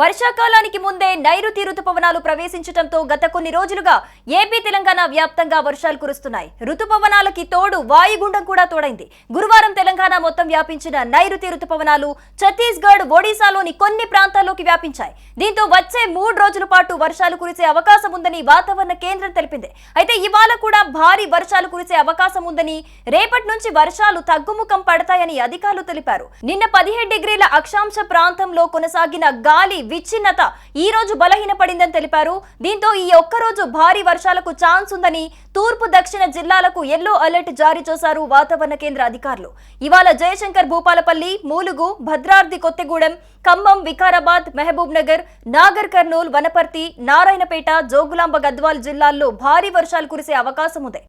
వర్షాకాలానికి ముందే నైరుతి రుతుపవనాలు ప్రవేశించడంతో గత కొన్ని రోజులుగా ఏపీ తెలంగాణ వ్యాప్తంగా వర్షాలు కురుస్తున్నాయి. రుతుపవనాలకి తోడు వాయుగుండం కూడా తోడైంది. గురువారం తెలంగాణ మొత్తం వ్యాపించిన నైరుతి రుతుపవనాలు ఛత్తీస్గఢ్ ఒడిశాలోని కొన్ని ప్రాంతాల్లోకి వ్యాపించాయి. దీంతో వచ్చే మూడు రోజుల పాటు వర్షాలు కురిసే అవకాశం ఉందని వాతావరణ కేంద్రం తెలిపింది. అయితే ఇవాళ కూడా భారీ వర్షాలు కురిసే అవకాశం ఉందని రేపటి నుంచి వర్షాలు తగ్గుముఖం పడతాయని అధికారులు తెలిపారు. నిన్న పదిహేడు డిగ్రీల అక్షాంశ ప్రాంతంలో కొనసాగిన గాలి విచ్ఛిన్నత. ఈ రోజు బలహీనపడిందని తెలిపారు. దీంతో ఈ ఒక్కరోజు భారీ వర్షాలకు ఛాన్స్ ఉందని తూర్పు దక్షిణ జిల్లాలకు ఎల్లో అలర్ట్ జారీ చేశారు వాతావరణ కేంద్ర అధికారులు. ఇవాళ జయశంకర్ భూపాలపల్లి మూలుగు భద్రాద్రి కొత్తగూడెం ఖమ్మం వికారాబాద్ మహబూబ్ నగర్ నాగర్ కర్నూల్ వనపర్తి నారాయణపేట జోగులాంబ గద్వాల్ జిల్లాల్లో భారీ వర్షాలు కురిసే అవకాశం ఉంది.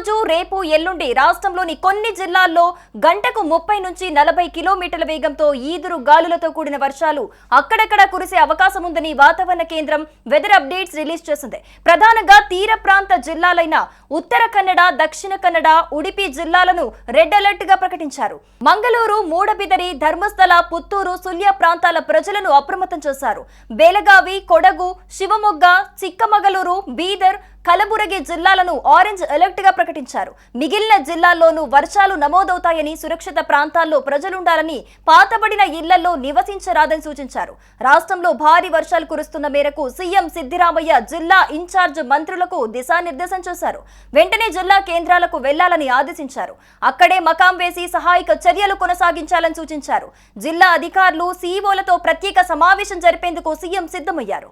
ఈరోజు రేపు ఎల్లుండి రాష్ట్రంలోని కొన్ని జిల్లాల్లో గంటకు ముప్పై నుంచి నలభై కిలోమీటర్ల వేగంతో ఈదురు గాలులతో కూడిన వర్షాలు అక్కడక్కడ కురిసే అవకాశం ఉందని వాతావరణ కేంద్రం వెదర్ అప్డేట్స్ రిలీజ్ చేసింది. ప్రధానంగా తీర ప్రాంత జిల్లాలైన ఉత్తర కన్నడ దక్షిణ కన్నడ ఉడిపి జిల్లాలను రెడ్ అలర్ట్గా ప్రకటించారు. మంగళూరు మూడబిదరి ధర్మస్థల పుత్తూరు సుల్య ప్రాంతాల ప్రజలను అప్రమత్తం చేశారు. బేలగావి కొడగు శివమొగ్గ చిక్కమగలూరు బీదర్ కలబురగి జిల్లాలను ఆరెంజ్ అలర్ట్గా ప్రకటించారు. మిగిలిన జిల్లాల్లోనూ వర్షాలు నమోదవుతాయని సురక్షిత ప్రాంతాల్లో ప్రజలుండాలని పాతబడిన ఇళ్ళలో నివసించరాదని సూచించారు. రాష్ట్రంలో భారీ వర్షాలు కురుస్తున్న మేరకు సీఎం సిద్దిరామయ్య జిల్లా ఇన్ఛార్జ్ మంత్రులకు దిశానిర్దేశం చేశారు. వెంటనే జిల్లా కేంద్రాలకు వెళ్ళాలని ఆదేశించారు. అక్కడే మకాం వేసి సహాయక చర్యలు కొనసాగించాలని సూచించారు. జిల్లా అధికారులు సీఈఓలతో ప్రత్యేక సమావేశం జరిపేందుకు సీఎం సిద్ధమయ్యారు.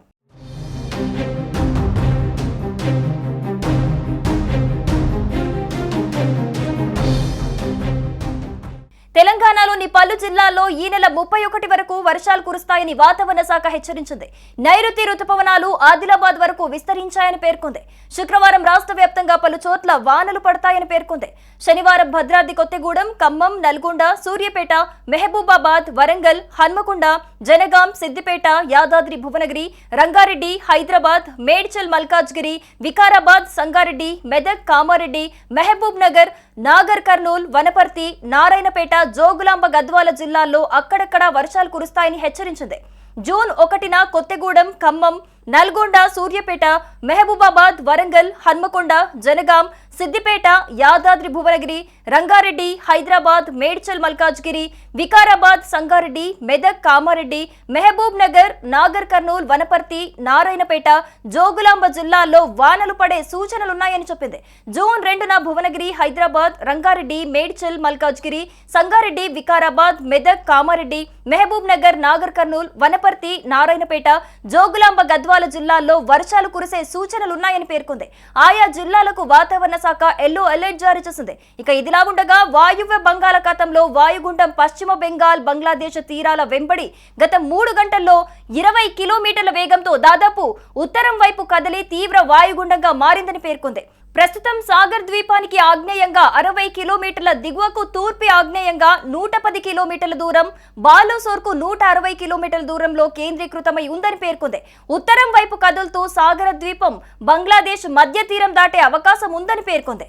de తెలంగాణలోని పలు జిల్లాల్లో ఈ నెల ముప్పై ఒకటి వరకు వర్షాలు కురుస్తాయని వాతావరణ శాఖ హెచ్చరించింది. నైరుతి రుతుపవనాలు ఆదిలాబాద్ వరకు విస్తరించాయని పేర్కొంది. శుక్రవారం రాష్ట్ర వ్యాప్తంగా పలు చోట్ల వానలు పడతాయని పేర్కొంది. శనివారం భద్రాద్రి కొత్తగూడెం ఖమ్మం నల్గొండ సూర్యపేట మెహబూబాబాద్ వరంగల్ హన్మకొండ జనగాం సిద్దిపేట యాదాద్రి భువనగిరి రంగారెడ్డి హైదరాబాద్ మేడ్చల్ మల్కాజ్గిరి వికారాబాద్ సంగారెడ్డి మెదక్ కామారెడ్డి మహబూబ్ నగర్ నాగర్ కర్నూల్ వనపర్తి నారాయణపేట జో జోగులాంబ గద్వాల జిల్లాల్లో అక్కడక్కడ వర్షాలు కురుస్తాయని హెచ్చరించింది. జూన్ ఒకటిన కొత్తగూడెం ఖమ్మం నల్గొండ సూర్యాపేట మెహబూబాబాద్ వరంగల్ హన్మకొండ జనగాం సిద్దిపేట యాదాద్రి భువనగిరి రంగారెడ్డి హైదరాబాద్ మేడ్చల్ మల్కాజ్గిరి వికారాబాద్ సంగారెడ్డి మెదక్ కామారెడ్డి మెహబూబ్ నగర్ నాగర్ కర్నూల్ వనపర్తి నారాయణపేట జోగులాంబ జిల్లాల్లో వానలు పడే సూచనలున్నాయని చెప్పింది. జూన్ రెండున భువనగిరి హైదరాబాద్ రంగారెడ్డి మేడ్చల్ మల్కాజ్గిరి సంగారెడ్డి వికారాబాద్ మెదక్ కామారెడ్డి మహబూబ్ నగర్ నాగర్ కర్నూల్ వనపర్తి నారాయణపేట జోగులాంబ గద్వాల జిల్లాల్లో వర్షాలు కురిసే సూచనలున్నాయని పేర్కొంది. ఆయా జిల్లాలకు వాతావరణ శాఖ ఎల్లో అలర్ట్ జారీ చేసింది. ఇక ఇదిలా ఉండగా వాయువ్య బంగాళాఖాతంలో వాయుగుండం పశ్చిమ బెంగాల్ బంగ్లాదేశ్ తీరాల వెంబడి గత మూడు గంటల్లో ఇరవై కిలోమీటర్ల వేగంతో దాదాపు ఉత్తరం వైపు కదిలి తీవ్ర వాయుగుండంగా మారిందని పేర్కొంది. ప్రస్తుతం సాగర్ ద్వీపానికి ఆగ్నేయంగా అరవై కిలోమీటర్ల దిగువకు తూర్పు ఆగ్నేయంగా నూట పది కిలోమీటర్ల దూరం బాలోసోర్కు నూట అరవై కిలోమీటర్ల దూరంలో కేంద్రీకృతమై ఉందని పేర్కొంది. ఉత్తరం వైపు కదులుతూ సాగర ద్వీపం బంగ్లాదేశ్ మధ్య తీరం దాటే అవకాశం ఉందని పేర్కొంది.